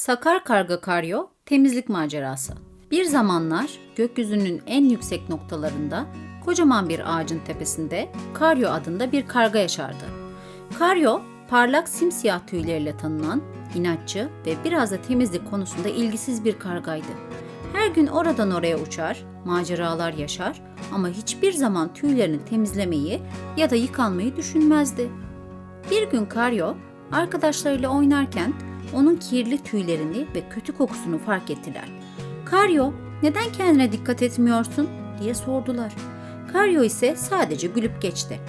Sakar Karga Karyo Temizlik Macerası Bir zamanlar gökyüzünün en yüksek noktalarında kocaman bir ağacın tepesinde Karyo adında bir karga yaşardı. Karyo, parlak simsiyah tüyleriyle tanınan, inatçı ve biraz da temizlik konusunda ilgisiz bir kargaydı. Her gün oradan oraya uçar, maceralar yaşar ama hiçbir zaman tüylerini temizlemeyi ya da yıkanmayı düşünmezdi. Bir gün Karyo arkadaşlarıyla oynarken onun kirli tüylerini ve kötü kokusunu fark ettiler. Karyo, neden kendine dikkat etmiyorsun diye sordular. Karyo ise sadece gülüp geçti.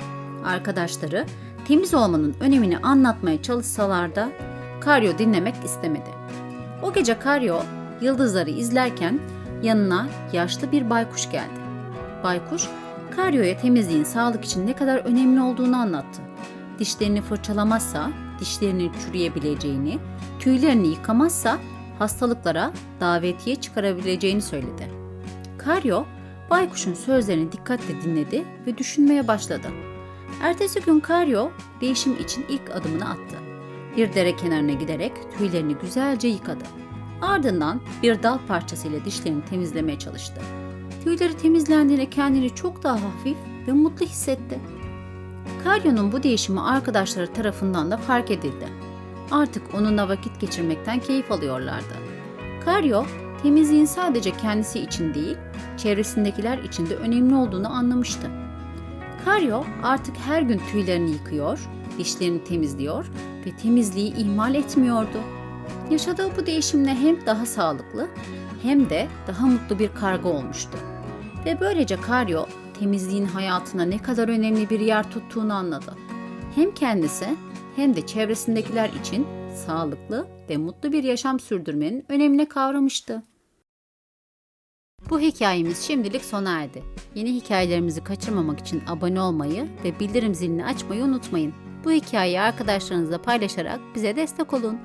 Arkadaşları temiz olmanın önemini anlatmaya çalışsalar da Karyo dinlemek istemedi. O gece Karyo yıldızları izlerken yanına yaşlı bir baykuş geldi. Baykuş, Karyo'ya temizliğin sağlık için ne kadar önemli olduğunu anlattı. Dişlerini fırçalamazsa dişlerinin çürüyebileceğini, tüylerini yıkamazsa hastalıklara davetiye çıkarabileceğini söyledi. Karyo, baykuşun sözlerini dikkatle dinledi ve düşünmeye başladı. Ertesi gün Karyo değişim için ilk adımını attı. Bir dere kenarına giderek tüylerini güzelce yıkadı. Ardından bir dal parçasıyla dişlerini temizlemeye çalıştı. Tüyleri temizlendiğinde kendini çok daha hafif ve mutlu hissetti. Karyo'nun bu değişimi arkadaşları tarafından da fark edildi. Artık onunla vakit geçirmekten keyif alıyorlardı. Karyo, temizliğin sadece kendisi için değil, çevresindekiler için de önemli olduğunu anlamıştı. Karyo artık her gün tüylerini yıkıyor, dişlerini temizliyor ve temizliği ihmal etmiyordu. Yaşadığı bu değişimle hem daha sağlıklı hem de daha mutlu bir karga olmuştu. Ve böylece Karyo temizliğin hayatına ne kadar önemli bir yer tuttuğunu anladı. Hem kendisi hem de çevresindekiler için sağlıklı ve mutlu bir yaşam sürdürmenin önemini kavramıştı. Bu hikayemiz şimdilik sona erdi. Yeni hikayelerimizi kaçırmamak için abone olmayı ve bildirim zilini açmayı unutmayın. Bu hikayeyi arkadaşlarınızla paylaşarak bize destek olun.